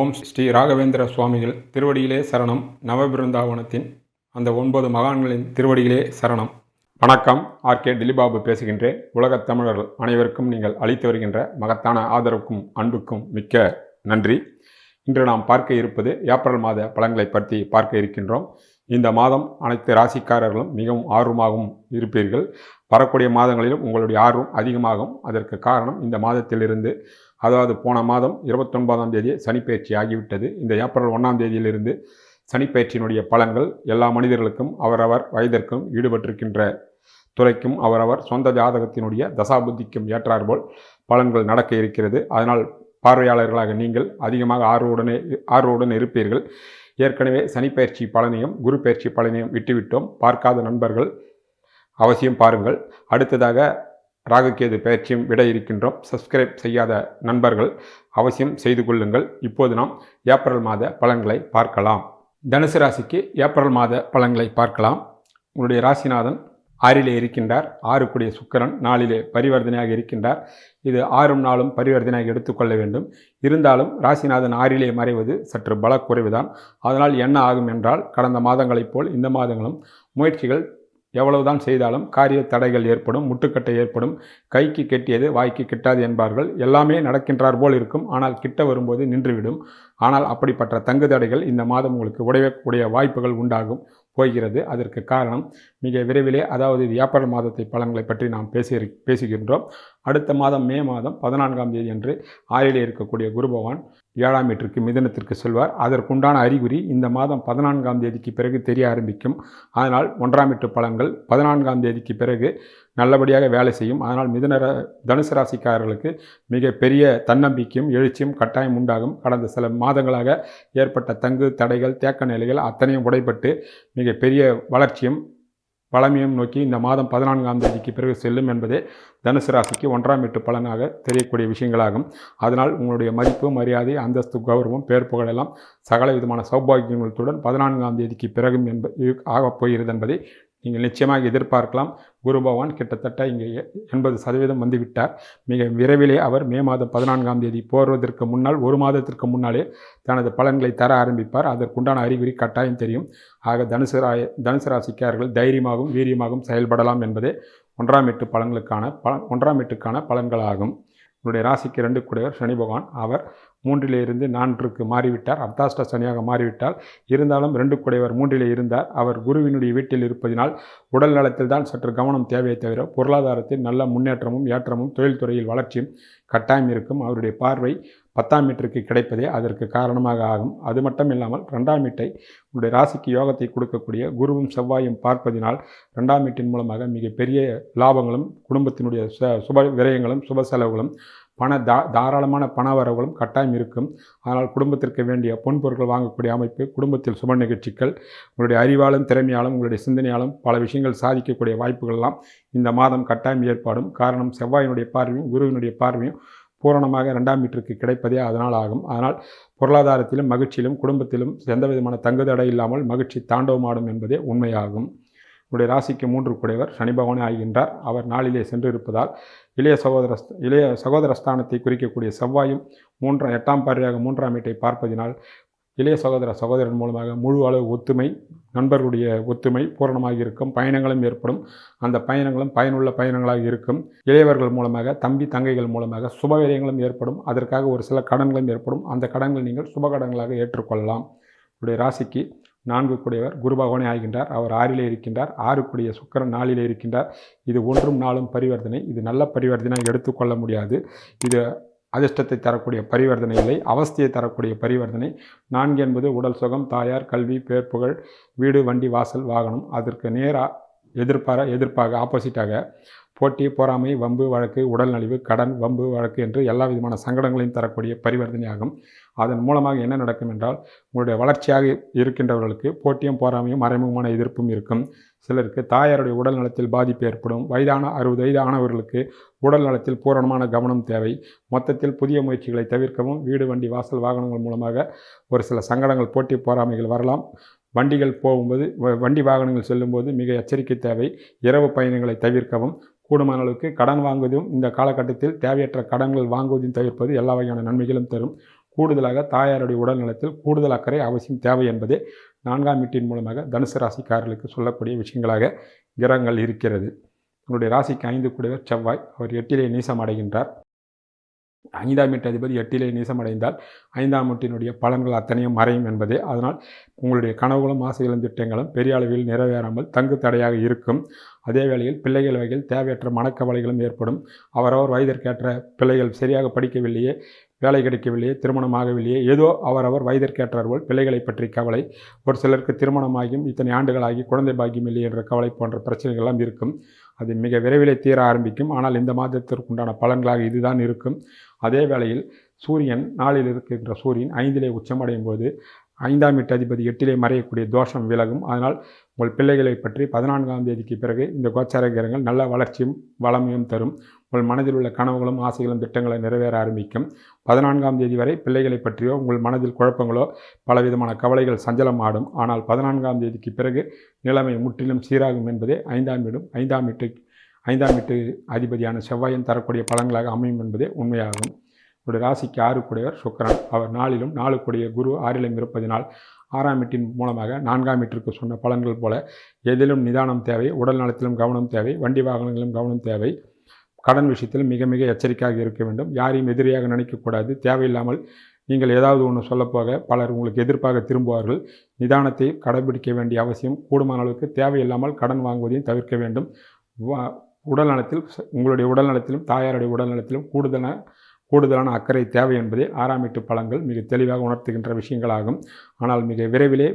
ஓம் ஸ்ரீ ராகவேந்திர சுவாமிகள் திருவடியிலே சரணம். நவபிருந்தாவனத்தின் அந்த ஒன்பது மகான்களின் திருவடியிலே சரணம். வணக்கம். ஆர்கே திலிபாபு பேசுகின்றேன் உலகத் தமிழர்கள் அனைவருக்கும் நீங்கள் அளித்து வருகின்ற மகத்தான ஆதரவுக்கும் அன்புக்கும் மிக்க நன்றி. இன்று நாம் பார்க்க இருப்பது ஏப்ரல் மாத பலன்களை பற்றி பார்க்க இருக்கின்றோம். இந்த மாதம் அனைத்து ராசிக்காரர்களும் மிகவும் ஆர்வமாகவும் இருப்பீர்கள். வரக்கூடிய மாதங்களிலும் உங்களுடைய ஆர்வம் அதிகமாகும். அதற்கு காரணம் இந்த மாதத்திலிருந்து அதாவது போன மாதம் இருபத்தொன்பதாம் தேதி சனிப்பெயர்ச்சி ஆகிவிட்டது. இந்த ஏப்ரல் ஒன்றாம் தேதியிலிருந்து சனிப்பெயர்ச்சியினுடைய பலன்கள் எல்லா மனிதர்களுக்கும் அவரவர் வயதிற்கும் ஈடுபட்டிருக்கின்ற துறைக்கும் அவரவர் சொந்த ஜாதகத்தினுடைய தசாபுத்திக்கும் ஏற்றாற்போல் பலன்கள் நடக்க இருக்கிறது. அதனால் பார்வையாளர்களாக நீங்கள் அதிகமாக ஆர்வவுடனே ஆர்வவுடன் இருப்பீர்கள். ஏற்கனவே சனிப்பெயர்ச்சி பலனையும் குரு பயிற்சி பலனையும் விட்டுவிட்டோம். பார்க்காத நண்பர்கள் அவசியம் பாருங்கள். அடுத்ததாக ராகுகேது பயிற்சியும் விட இருக்கின்றோம். சப்ஸ்கிரைப் செய்யாத நண்பர்கள் அவசியம் செய்து கொள்ளுங்கள். இப்போது நாம் ஏப்ரல் மாத பலன்களை பார்க்கலாம். தனுசு ராசிக்கு ஏப்ரல் மாத பலன்களை பார்க்கலாம். உங்களுடைய ராசிநாதன் ஆறிலே இருக்கின்றார். ஆறு கூடிய சுக்கரன் நாளிலே பரிவர்த்தனையாக இருக்கின்றார். இது ஆறும் நாளும் பரிவர்த்தனையாக எடுத்துக்கொள்ள வேண்டும். இருந்தாலும் ராசிநாதன் ஆறிலே மறைவது சற்று பல குறைவுதான் அதனால் என்ன ஆகும் என்றால் கடந்த மாதங்களைப் போல் இந்த மாதங்களும் முயற்சிகள் எவ்வளவுதான் செய்தாலும் காரிய தடைகள் ஏற்படும் முட்டுக்கட்டை ஏற்படும் கைக்கு கெட்டியது வாய்க்கு கிட்டாது என்பார்கள். எல்லாமே நடக்கின்றார் போல் இருக்கும். ஆனால் கிட்ட வரும்போது நின்றுவிடும். ஆனால் அப்படிப்பட்ட தங்கு தடைகள் இந்த மாதம் உங்களுக்கு உடையக்கூடிய வாய்ப்புகள் உண்டாகும் போகிறது. அதற்கு காரணம் மிக விரைவிலே அதாவது இது ஏப்ரல் மாதத்தை பலன்களை பற்றி நாம் பேசி பேசுகின்றோம். அடுத்த மாதம் மே மாதம் பதினான்காம் தேதி அன்று ஆறிலே இருக்கக்கூடிய குரு பகவான் ஏழாம் வீட்டிற்கு மிதனத்திற்கு செல்வார். அதற்குண்டான அறிகுறி இந்த மாதம் பதினான்காம் தேதிக்கு பிறகு தெரிய ஆரம்பிக்கும். அதனால் ஒன்றாம் மீட்டு பலன்கள் பதினான்காம் தேதிக்கு பிறகு நல்லபடியாக வேலை செய்யும். அதனால் மிதன தனுசு ராசிக்காரர்களுக்கு மிக பெரிய தன்னம்பிக்கையும் எழுச்சியும் கட்டாயம் உண்டாகும். கடந்த சில மாதங்களாக ஏற்பட்ட தங்கு தடைகள் தேக்க நிலைகள் அத்தனையும் உடைபட்டு மிக பெரிய வளர்ச்சியும் வளமையும் நோக்கி இந்த மாதம் பதினான்காம் தேதிக்கு பிறகு செல்லும் என்பதே தனுசு ராசிக்கு ஒன்றாம் எட்டு பலனாக தெரியக்கூடிய விஷயங்களாகும். அதனால் உங்களுடைய மதிப்பு மரியாதை அந்தஸ்து கௌரவம் பேர் புகழெல்லாம் சகல விதமான சௌபாகியங்களுடன் பதினான்காம் தேதிக்கு பிறகும் என்ப ஆகப் போகிறது என்பதை நீங்கள் நிச்சயமாக எதிர்பார்க்கலாம். குரு பகவான் கிட்டத்தட்ட இங்கே எ- எண்பது சதவீதம் வந்துவிட்டார். மிக விரைவிலே அவர் மே மாதம் பதினான்காம் தேதி போர்வதற்கு முன்னால் ஒரு மாதத்திற்கு முன்னாலே தனது பலன்களை தர ஆரம்பிப்பார். அதற்குண்டான அறிகுறி கட்டாயம் தெரியும். ஆக தனுசு ராய தனுசு ராசிக்காரர்கள் தைரியமாகவும் வீரியமாகவும் செயல்படலாம் என்பதே ஒன்றாம் எட்டு பலன்களுக்கான பல ஒன்றாம் எட்டுக்கான பலன்களாகும். உங்களுடைய ராசிக்கு ரெண்டு கூடியவர் சனி பகவான். அவர் மூன்றிலிருந்து நான்கிற்கு நான்குக்கு மாறிவிட்டார். அர்த்தாஷ்ட சனியாக மாறிவிட்டார் இருந்தாலும் ரெண்டு குடையவர் மூன்றிலே இருந்தார். அவர் குருவினுடைய வீட்டில் இருப்பதினால் உடல் நலத்தில் தான் சற்று கவனம் தேவையை தவிர பொருளாதாரத்தில் நல்ல முன்னேற்றமும் ஏற்றமும் தொழில்துறையில் வளர்ச்சியும் கட்டாயம் இருக்கும். அவருடைய பார்வை பத்தாம் மீட்டருக்கு கிடைப்பதே அதற்கு காரணமாக ஆகும். அது மட்டும் இல்லாமல் ரெண்டாம் மீட்டை உங்களுடைய ராசிக்கு யோகத்தை கொடுக்கக்கூடிய குருவும் செவ்வாயும் பார்ப்பதினால் ரெண்டாம் மீட்டின் மூலமாக மிகப்பெரிய லாபங்களும் குடும்பத்தினுடைய ச சுப விரயங்களும் சுப செலவுகளும் பண தா தாராளமான பண வரவுகளும் கட்டாயம் இருக்கும். அதனால் குடும்பத்திற்கு வேண்டிய பொன் பொருட்கள் வாங்கக்கூடிய அமைப்பு குடும்பத்தில் சுப நிகழ்ச்சிகள் உங்களுடைய அறிவாலும் திறமையாலும் உங்களுடைய சிந்தனையாலும் பல விஷயங்கள் சாதிக்கக்கூடிய வாய்ப்புகள்லாம் இந்த மாதம் கட்டாயம் ஏற்பாடும். காரணம் செவ்வாயினுடைய பார்வையும் குருவினுடைய பார்வையும் பூரணமாக ரெண்டாம் மீட்டருக்கு கிடைப்பதே அதனால் ஆகும். அதனால் பொருளாதாரத்திலும் மகிழ்ச்சியிலும் குடும்பத்திலும் எந்த விதமான தங்குதடை இல்லாமல் மகிழ்ச்சி தாண்டவமாடும் என்பதே உண்மையாகும். உங்களுடைய ராசிக்கு மூன்று குடைவர் சனி பகவானே ஆகின்றார். அவர் நாளிலே சென்று இருப்பதால் இளைய சகோதர இளைய சகோதரஸ்தானத்தை குறிக்கக்கூடிய செவ்வாயும் மூன்றாம் எட்டாம் பார்வையாக மூன்றாம் வீட்டை பார்ப்பதினால் இளைய சகோதர சகோதரன் மூலமாக முழு அளவு ஒத்துமை நண்பர்களுடைய ஒத்துமை பூரணமாக இருக்கும். பயணங்களும் ஏற்படும். அந்த பயணங்களும் பயனுள்ள பயணங்களாக இருக்கும். இளையவர்கள் மூலமாக தம்பி தங்கைகள் மூலமாக சுபவிரயங்களும் ஏற்படும். அதற்காக ஒரு சில கடன்களும் ஏற்படும். அந்த கடன்கள் நீங்கள் சுப கடன்களாக ஏற்றுக்கொள்ளலாம். உடைய ராசிக்கு நான்கு கூடியவர் குரு பகவானே ஆகின்றார். அவர் ஆறிலே இருக்கின்றார். ஆறு கூடிய சுக்கிரன் நாளிலே இருக்கின்றார். இது ஒன்றும் நாளும் பரிவர்த்தனை. இது நல்ல பரிவர்த்தனை எடுத்துக்கொள்ள முடியாது. இது அதிர்ஷ்டத்தை தரக்கூடிய பரிவர்த்தனை இல்லை. அவஸ்தையை தரக்கூடிய பரிவர்த்தனை. நான்கு என்பது உடல் சுகம் தாயார் கல்வி பேர் புகழ் வீடு வண்டி வாசல் வாகனம். அதற்கு நேராக எதிர்பார எதிர்ப்பாக ஆப்போசிட்டாக போட்டி பொறாமை வம்பு வழக்கு உடல் நலிவு கடன் வம்பு வழக்கு என்று எல்லா விதமான சங்கடங்களையும் தரக்கூடிய பரிவர்த்தனையாகும். அதன் மூலமாக என்ன நடக்கும் என்றால் உங்களுடைய வளர்ச்சியாக இருக்கின்றவர்களுக்கு போட்டியும் பொறாமையும் மறைமுகமான எதிர்ப்பும் இருக்கும். சிலருக்கு தாயாருடைய உடல் நலத்தில் பாதிப்பு ஏற்படும். வயதான அறுபது வயது ஆனவர்களுக்கு உடல் நலத்தில் பூரணமான கவனம் தேவை. மொத்தத்தில் புதிய முயற்சிகளை தவிர்க்கவும் வீடு வண்டி வாசல் வாகனங்கள் மூலமாக ஒரு சில சங்கடங்கள் போட்டி பொறாமைகள் வரலாம். வண்டிகள் போகும்போது வ- வண்டி வாகனங்கள் செல்லும்போது மிக எச்சரிக்கை தேவை. இரவு பயணங்களை தவிர்க்கவும் கூடுமான அளவுக்கு கடன் வாங்குவதும் இந்த காலகட்டத்தில் தேவையற்ற கடன்கள் வாங்குவதையும் தவிர்ப்பது எல்லா வகையான நன்மைகளும் தரும். கூடுதலாக தாயாருடைய உடல் நலத்தில் கூடுதல் அக்கறை அவசியம் தேவை என்பதே நான்காம் வீட்டின் மூலமாக தனுசு ராசிக்காரர்களுக்கு சொல்லக்கூடிய விஷயங்களாக கிரகங்கள் இருக்கிறது. உங்களுடைய ராசிக்கு ஐந்து கூடியவர் செவ்வாய் அவர் எட்டிலே நீசம் அடைகின்றார். ஐந்தாம் வீட்டு அதிபதி எட்டிலே நீசமடைந்தால் ஐந்தாம் வீட்டினுடைய பலன்கள் அத்தனையும் மறையும் என்பதே. அதனால் உங்களுடைய கனவுகளும் ஆசைகளும் திட்டங்களும் பெரிய அளவில் நிறைவேறாமல் தங்கு தடையாக இருக்கும். அதே வேளையில் பிள்ளைகள் வகையில் தேவையற்ற மனக்கவலைகளும் ஏற்படும். அவரவர் வயதிற்கேற்ற பிள்ளைகள் சரியாக படிக்கவில்லையே. வேலை கிடைக்கவில்லையே திருமணமாகவில்லையே ஏதோ அவரவர் வயதிற்கேற்றார்கள் பிள்ளைகளை பற்றி கவலை. ஒரு சிலருக்கு திருமணமாகியும் இத்தனை ஆண்டுகளாகி குழந்தை பாக்கியம் இல்லை என்ற கவலை போன்ற பிரச்சனைகள்லாம் இருக்கும். அது மிக விரைவிலே தீர ஆரம்பிக்கும். ஆனால் இந்த மாதத்திற்குண்டான பலன்களாக இதுதான் இருக்கும். அதே வேளையில் சூரியன் நாளில் இருக்கின்ற சூரியன் ஐந்திலே உச்சமடையும் போது ஐந்தாம் வீட்டு அதிபதி எட்டிலே மறையக்கூடிய தோஷம் விலகும். அதனால் உங்கள் பிள்ளைகளை பற்றி பதினான்காம் தேதிக்கு பிறகு இந்த கோச்சார கிரகங்கள் நல்ல வளர்ச்சியும் வளமையும் தரும். உங்கள் மனதில் உள்ள கனவுகளும் ஆசைகளும் திட்டங்களை நிறைவேற ஆரம்பிக்கும். பதினான்காம் தேதி வரை பிள்ளைகளை பற்றியோ உங்கள் மனதில் குழப்பங்களோ பலவிதமான கவலைகள் சஞ்சலம் ஆடும் ஆனால் பதினான்காம் தேதிக்கு பிறகு நிலைமை முற்றிலும் சீராகும் என்பதே ஐந்தாம் வீடும் ஐந்தாம் வீட்டு ஐந்தாம் வீட்டு அதிபதியான செவ்வாயன் தரக்கூடிய பலன்களாக அமையும் என்பதே உண்மையாகும். ஒரு ராசிக்கு ஆறு கூடியவர் சுக்கரன். அவர் நாளிலும் நாலு கூடிய குரு ஆறிலும் இருப்பதினால் ஆறாம் எட்டின் மூலமாக நான்காம் எட்டிற்கு சொன்ன பலன்கள் போல எதிலும் நிதானம் தேவை உடல் நலத்திலும் கவனம் தேவை வண்டி வாகனங்களிலும் கவனம் தேவை. கடன் விஷயத்தில் மிக மிக எச்சரிக்கையாக இருக்க வேண்டும். யாரையும் எதிரியாக நினைக்கக்கூடாது. தேவையில்லாமல் நீங்கள் ஏதாவது ஒன்று சொல்லப்போக பலர் உங்களுக்கு எதிர்ப்பாக திரும்புவார்கள். நிதானத்தை கடைபிடிக்க வேண்டிய அவசியம் கூடுமான அளவுக்கு தேவையில்லாமல் கடன் வாங்குவதையும் தவிர்க்க வேண்டும். உடல் நலத்தில் உங்களுடைய உடல் நலத்திலும் தாயாருடைய உடல் நலத்திலும் கூடுதலாக கூடுதலான அக்கறை தேவை என்பதே ஆறாம் பழங்கள் மிக தெளிவாக உணர்த்துகின்ற விஷயங்களாகும். ஆனால் மிக விரைவிலே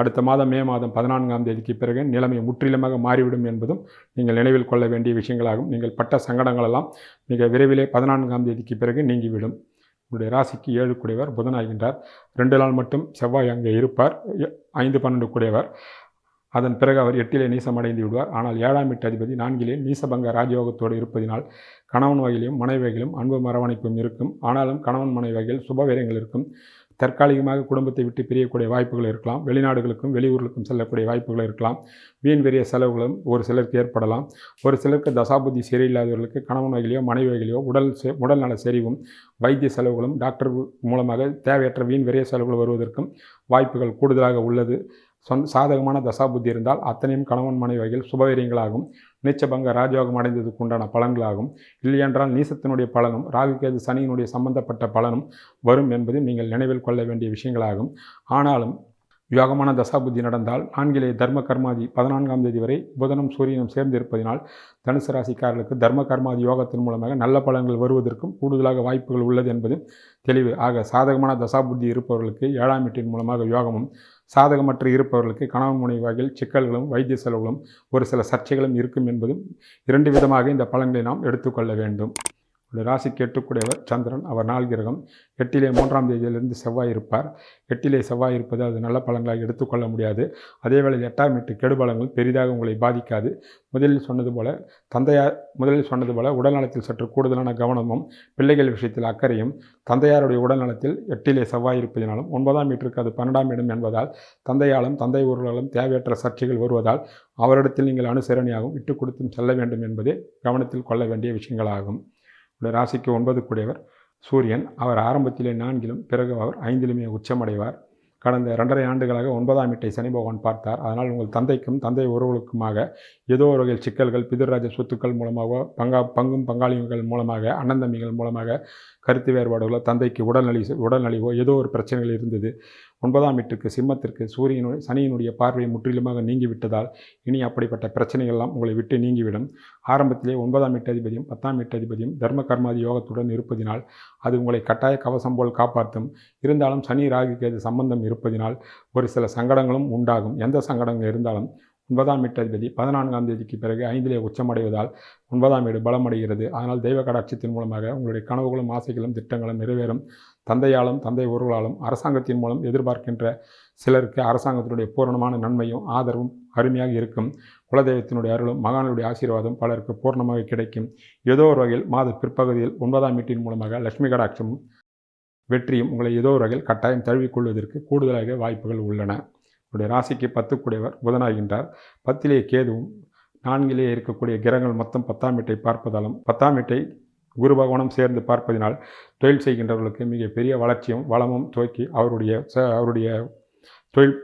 அடுத்த மாதம் மே மாதம் பதினான்காம் தேதிக்கு பிறகு நிலைமை முற்றிலுமாக மாறிவிடும் என்பதும் நீங்கள் நினைவில் கொள்ள வேண்டிய விஷயங்களாகும். நீங்கள் பட்ட சங்கடங்களெல்லாம் மிக விரைவிலே பதினான்காம் தேதிக்கு பிறகு நீங்கிவிடும். உங்களுடைய ராசிக்கு ஏழு கூடியவர் புதனாகின்றார் ரெண்டு நாள் மட்டும் செவ்வாய் அங்கே இருப்பார். ஐந்து பன்னெண்டு கூடியவர். அதன் பிறகு அவர் எட்டிலே நீசமடைந்து விடுவார் ஆனால் ஏழாம் எட்டு அதிபதி நான்கிலே நீசபங்க ராஜயோகத்தோடு இருப்பதினால் கணவன் வகையிலும் மனைவி வகையிலும் அன்பு மரவணைப்பும் இருக்கும். ஆனாலும் கணவன் மனைவி வகையில் சுபவீரங்கள் இருக்கும். தற்காலிகமாக குடும்பத்தை விட்டு பிரியக்கூடிய வாய்ப்புகள் இருக்கலாம். வெளிநாடுகளுக்கும் வெளியூர்களுக்கும் செல்லக்கூடிய வாய்ப்புகள் இருக்கலாம். வீண் பெரிய செலவுகளும் ஒரு சிலருக்கு ஏற்படலாம். ஒரு சிலருக்கு தசாபுத்தி சரியில்லாதவர்களுக்கு கணவன் வகையிலையோ மனைவி வகையிலையோ உடல் உடல் நல செறிவும் வைத்திய செலவுகளும் டாக்டர் மூலமாக தேவையற்ற வீண் பெரிய செலவுகள் வருவதற்கும் வாய்ப்புகள் கூடுதலாக உள்ளது. சொந்த சாதகமான தசாபுத்தி இருந்தால் அத்தனையும் கணவன் மனைவி வகையில் சுபவீரியங்களாகும். நீச்சபங்க ராஜயோகம் அடைந்ததுக்கு உண்டான பலன்களாகும். இல்லையென்றால் நீசத்தினுடைய பலனும் ராகுகேது சனியினுடைய சம்பந்தப்பட்ட பலனும் வரும் என்பதையும் நீங்கள் நினைவில் கொள்ள வேண்டிய விஷயங்களாகும். ஆனாலும் யோகமான தசாபுத்தி நடந்தால் நான்கிலே தர்ம கர்மாதி பதினான்காம் தேதி வரை புதனும் சூரியனும் சேர்ந்து இருப்பதினால் தனுசு ராசிக்காரர்களுக்கு தர்ம கர்மாதி யோகத்தின் மூலமாக நல்ல பலன்கள் வருவதற்கும் கூடுதலாக வாய்ப்புகள் உள்ளது என்பது தெளிவு. ஆக சாதகமான தசாபுத்தி இருப்பவர்களுக்கு ஏழாம் வீட்டின் மூலமாக யோகமும் சாதகமற்று இருப்பவர்களுக்கு கணவன் முனை வகையில் சிக்கல்களும் வைத்திய செலவுகளும் ஒரு சில சர்ச்சைகளும் இருக்கும் என்பதும் இரண்டு விதமாக இந்த பலன்களை நாம் எடுத்துக்கொள்ள வேண்டும். ஒரு ராசிக்கு எட்டுக்குடையவர் சந்திரன். அவர் நாள் கிரகம். எட்டிலே மூன்றாம் தேதியிலிருந்து செவ்வாய் இருப்பார். எட்டிலே செவ்வாய் இருப்பது அது நல்ல பலன்களாக எடுத்துக்கொள்ள முடியாது. அதே வேளையில் எட்டாம் எட்டு கெடுபலங்கள் பெரிதாக உங்களை பாதிக்காது. முதலில் சொன்னது போல தந்தையார் முதலில் சொன்னது போல உடல்நலத்தில் சற்று கூடுதலான கவனமும் பிள்ளைகள் விஷயத்தில் அக்கறையும் தந்தையாருடைய உடல்நலத்தில் எட்டிலே செவ்வாய் இருப்பதினாலும் ஒன்பதாம் வீட்டிற்கு அது பன்னெண்டாம் இடம் என்பதால் தந்தையாலும் தந்தை ஊர்களாலும் தேவையற்ற சர்ச்சைகள் வருவதால் அவரிடத்தில் நீங்கள் அனுசரணையாகவும் விட்டு கொடுத்தும் செல்ல வேண்டும் என்பதே கவனத்தில் கொள்ள வேண்டிய விஷயங்களாகும். உள்ள ராசிக்கு ஒன்பது கூடியவர் சூரியன். அவர் ஆரம்பத்திலே நான்கிலும் பிறகு அவர் ஐந்திலுமே உச்சமடைவார். கடந்த இரண்டரை ஆண்டுகளாக ஒன்பதாம் வீட்டை சனி பகவான் பார்த்தார். அதனால் உங்கள் தந்தைக்கும் தந்தை உறவுகளுக்குமாக ஏதோ ஒரு வகையில் சிக்கல்கள் பிதிர்ராஜ சொத்துக்கள் மூலமாக பங்கா பங்கும் பங்காளிகள் மூலமாக அண்ணந்தம்பிகள் மூலமாக கருத்து வேறுபாடுகளோ தந்தைக்கு உடல்நலி உடல்நலிவோ ஏதோ ஒரு பிரச்சனைகள் இருந்தது. ஒன்பதாம் வீட்டுக்கு சிம்மத்திற்கு சூரியனுடைய சனியினுடைய பார்வை முற்றிலுமாக நீங்கிவிட்டதால் இனி அப்படிப்பட்ட பிரச்சனைகள்லாம் உங்களை விட்டு நீங்கிவிடும். ஆரம்பத்திலே ஒன்பதாம் வீட்டதிபதியும் பத்தாம் வீட்டதிபதியும் தர்ம கர்மாதி யோகத்துடன் இருப்பதினால் அது உங்களை கட்டாய கவசம் போல் காப்பாற்றும். இருந்தாலும் சனி ராகுக்கு அது சம்பந்தம் இருப்பதினால் ஒரு சில சங்கடங்களும் உண்டாகும். எந்த சங்கடங்கள் இருந்தாலும் ஒன்பதாம் வீட்டதிபதி பதினான்காம் தேதிக்கு பிறகு ஐந்திலே உச்சமடைவதால் ஒன்பதாம் வீடு பலமடைகிறது. ஆனால் தெய்வ கடாட்சியத்தின் மூலமாக உங்களுடைய கனவுகளும் ஆசைகளும் திட்டங்களும் நிறைவேறும். தந்தையாலும் தந்தை ஒருவராலும் அரசாங்கத்தின் மூலம் எதிர்பார்க்கின்ற சிலருக்கு அரசாங்கத்தினுடைய பூரணமான நன்மையும் ஆதரவும் அருமையாக இருக்கும். குலதெய்வத்தினுடைய அருளும் மகானுடைய ஆசீர்வாதம் பலருக்கு பூர்ணமாக கிடைக்கும். ஏதோ ஒரு வகையில் மாத பிற்பகுதியில் ஒன்பதாம் வீட்டின் மூலமாக லட்சுமி கடாட்சமும் வெற்றியும் உங்களை ஏதோ ஒரு வகையில் கட்டாயம் தழுவிக்கொள்வதற்கு கூடுதலாக வாய்ப்புகள் உள்ளன. உங்களுடைய ராசிக்கு பத்துக்குடையவர் புதனாகின்றார். பத்திலே கேதுவும் நான்கிலே இருக்கக்கூடிய கிரகங்கள் மொத்தம் பத்தாம் வீட்டை பார்ப்பதாலும் பத்தாம் வீட்டை குரு பகவானும் சேர்ந்து பார்ப்பதினால் தொழில் செய்கின்றவர்களுக்கு மிகப்பெரிய வளர்ச்சியும் வளமும் துவக்கி அவருடைய ச அவருடைய தொழில்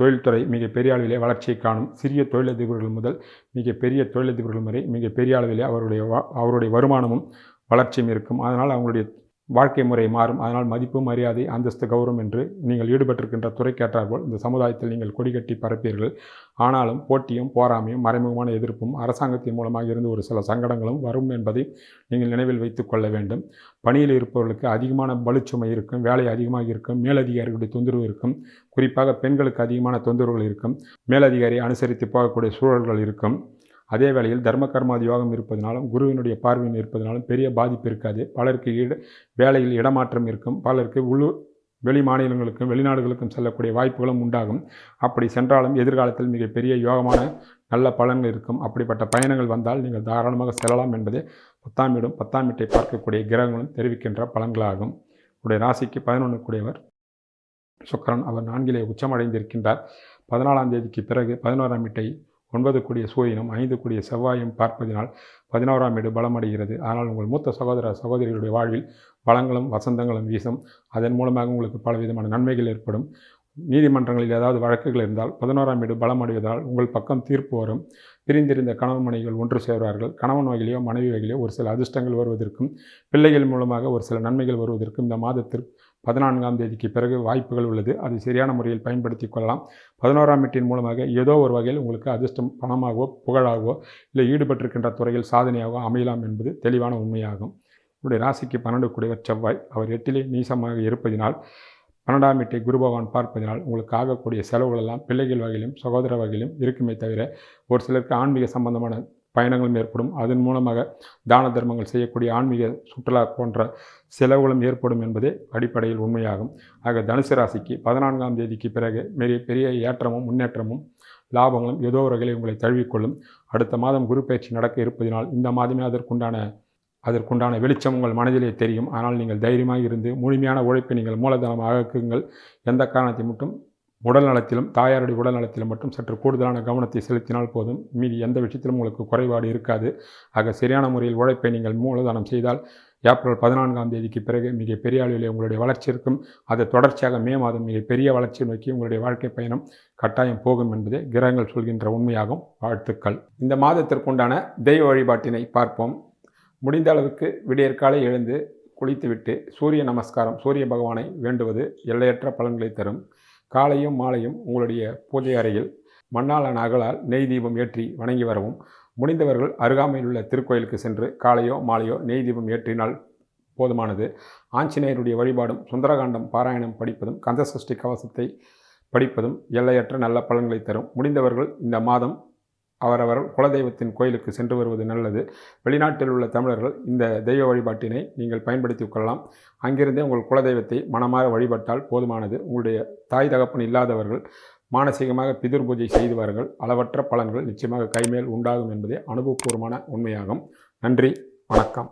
தொழில்துறை மிக பெரிய அளவிலே வளர்ச்சியை காணும் சிறிய தொழிலதிபர்கள் முதல் மிக பெரிய தொழிலதிபர்கள் வரை மிக பெரிய அளவிலே அவருடைய வா- அவருடைய வருமானமும் வளர்ச்சியும் இருக்கும். அதனால் அவங்களுடைய வாழ்க்கை முறை மாறும். அதனால் மதிப்பு மரியாதை அந்தஸ்து கௌரவம் என்று நீங்கள் ஈடுபட்டிருக்கின்ற துறைக்கேற்றாற்போல் இந்த சமுதாயத்தில் நீங்கள் கொடிகட்டி பரப்பீர்கள். ஆனாலும் போட்டியும் போராமையும் மறைமுகமான எதிர்ப்பும் அரசாங்கத்தின் மூலமாக இருந்து ஒரு சில சங்கடங்களும் வரும் என்பதை நீங்கள் நினைவில் வைத்துக் கொள்ள வேண்டும். பணியில் இருப்பவர்களுக்கு அதிகமான பலுச்சுமை இருக்கும் வேலை அதிகமாக இருக்கும் மேலதிகாரிகளுடைய தொந்தரவு இருக்கும். குறிப்பாக பெண்களுக்கு அதிகமான தொந்தரவுகள் இருக்கும். மேலதிகாரி அனுசரித்து போகக்கூடிய சூழல்கள் இருக்கும். அதே வேளையில் தர்ம கர்மாதி யோகம் இருப்பதனாலும் குருவினுடைய பார்வையும் இருப்பதனாலும் பெரிய பாதிப்பு இருக்காது. பலருக்கு இட வேலையில் இடமாற்றம் இருக்கும். பலருக்கு உள்ளூர் வெளி மாநிலங்களுக்கும் வெளிநாடுகளுக்கும் செல்லக்கூடிய வாய்ப்புகளும் உண்டாகும். அப்படி சென்றாலும் எதிர்காலத்தில் மிகப்பெரிய யோகமான நல்ல பலன்கள் இருக்கும். அப்படிப்பட்ட பயணங்கள் வந்தால் நீங்கள் தாராளமாக செல்லலாம் என்பதே பத்தாம் வீடும் பத்தாம் வீட்டை பார்க்கக்கூடிய கிரகங்களும் தெரிவிக்கின்ற பலன்களாகும். உடைய ராசிக்கு பதினொன்று கூடியவர் சுக்கரன் அவர் நான்கிலே உச்சமடைந்திருக்கின்றார். பதினாலாம் தேதிக்கு பிறகு பதினோராம் வீட்டை ஒன்பது கூடிய சூரியனும் ஐந்து கூடிய செவ்வாயும் பார்ப்பதினால் பதினோராம் வீடு பலமடைகிறது. ஆனால் உங்கள் மூத்த சகோதர சகோதரிகளுடைய வாழ்வில் பலங்களும் வசந்தங்களும் வீசும். அதன் மூலமாக உங்களுக்கு பலவிதமான நன்மைகள் ஏற்படும். நீதிமன்றங்களில் ஏதாவது வழக்குகள் இருந்தால் பதினோராம் வீடு பலமடைவதால் உங்கள் பக்கம் தீர்ப்பு வரும். பிரிந்திருந்த கணவன் மனைவிகள் ஒன்று சேர்வார்கள். கணவன் வகையிலேயோ மனைவி வகையிலேயோ ஒரு சில அதிர்ஷ்டங்கள் வருவதற்கும் பிள்ளைகள் மூலமாக ஒரு சில நன்மைகள் வருவதற்கும் இந்த மாதத்திற்கு பதினான்காம் தேதிக்கு பிறகு வாய்ப்புகள் உள்ளது. அதை சரியான முறையில் பயன்படுத்தி கொள்ளலாம். பதினோராம் வீட்டின் மூலமாக ஏதோ ஒரு வகையில் உங்களுக்கு அதிர்ஷ்டம் பணமாகவோ புகழாகவோ இல்லை ஈடுபட்டிருக்கின்ற துறையில் சாதனையாகவோ அமையலாம் என்பது தெளிவான உண்மையாகும். உங்களுடைய ராசிக்கு பன்னெண்டு கூடியவர் செவ்வாய். அவர் எட்டிலே நீசமாக இருப்பதினால் பன்னெண்டாம் வீட்டை குரு பகவான் பார்ப்பதினால் உங்களுக்கு ஆகக்கூடிய செலவுகளெல்லாம் பிள்ளைகள் வகையிலும் சகோதர வகையிலும் இருக்குமே தவிர ஒரு சிலருக்கு ஆன்மீக சம்பந்தமான பயணங்களும் ஏற்படும். அதன் மூலமாக தான தர்மங்கள் செய்யக்கூடிய ஆன்மீக சுற்றுலா போன்ற செலவுகளும் ஏற்படும் என்பதே அடிப்படையில் உண்மையாகும். ஆக தனுசு ராசிக்கு பதினான்காம் தேதிக்கு பிறகு பெரிய பெரிய ஏற்றமும் முன்னேற்றமும் லாபங்களும் ஏதோ வகையில் உங்களை தழுவிக்கொள்ளும். அடுத்த மாதம் குரு பயிற்சி நடக்க இருப்பதினால் இந்த மாதமே அதற்குண்டான அதற்குண்டான வெளிச்சம் உங்கள் மனதிலே தெரியும். ஆனால் நீங்கள் தைரியமாக இருந்து முழுமையான உழைப்பை நீங்கள் மூலதனமாக ஆக்குங்கள். எந்த காரணத்தை மட்டும் உடல் நலத்திலும் தாயாருடைய உடல் நலத்திலும் மட்டும் சற்று கூடுதலான கவனத்தை செலுத்தினால் போதும். மீதி எந்த விஷயத்திலும் உங்களுக்கு குறைபாடு இருக்காது. ஆக சரியான முறையில் உழைப்பை நீங்கள் மூலதனம் செய்தால் ஏப்ரல் பதினான்காம் தேதிக்கு பிறகு மிக பெரிய அளவில் உங்களுடைய வளர்ச்சி இருக்கும். அது தொடர்ச்சியாக மே மாதம் மிக பெரிய வளர்ச்சியை நோக்கி உங்களுடைய வாழ்க்கை பயணம் கட்டாயம் போகும் என்பதே கிரகங்கள் சொல்கின்ற உண்மையாகும். வாழ்த்துக்கள். இந்த மாதத்திற்குண்டான தெய்வ வழிபாட்டினை பார்ப்போம். முடிந்த அளவுக்கு விடியற்காலை எழுந்து குளித்துவிட்டு சூரிய நமஸ்காரம் சூரிய பகவானை வேண்டுவது எல்லையற்ற பலன்களை தரும். காலையும் மாலையும் உங்களுடைய பூஜை அறையில் மண்ணாலான அகலால் நெய் தீபம் ஏற்றி வணங்கி வரவும். முடிந்தவர்கள் அருகாமையில் உள்ள திருக்கோயிலுக்கு சென்று காலையோ மாலையோ நெய் தீபம் ஏற்றினால் போதுமானது. ஆஞ்சநேயருடைய வழிபாடும் சுந்தரகாண்டம் பாராயணம் படிப்பதும் கந்தசஷ்டி கவசத்தை படிப்பதும் எல்லையற்ற நல்ல பலன்களை தரும். முடிந்தவர்கள் இந்த மாதம் அவரவர் குலதெய்வத்தின் கோயிலுக்கு சென்று வருவது நல்லது. வெளிநாட்டில் உள்ள தமிழர்கள் இந்த தெய்வ வழிபாட்டினை நீங்கள் பயன்படுத்தி கொள்ளலாம். அங்கிருந்தே உங்கள் குலதெய்வத்தை மனமாற வழிபட்டால் போதுமானது. உங்களுடைய தாய் தகப்பன் இல்லாதவர்கள் மானசீகமாக பிதிர் பூஜை செய்து வாருங்கள். அளவற்ற பலன்கள் நிச்சயமாக கைமேல் உண்டாகும் என்பதே அனுபவபூர்வமான உண்மையாகும். நன்றி. வணக்கம்.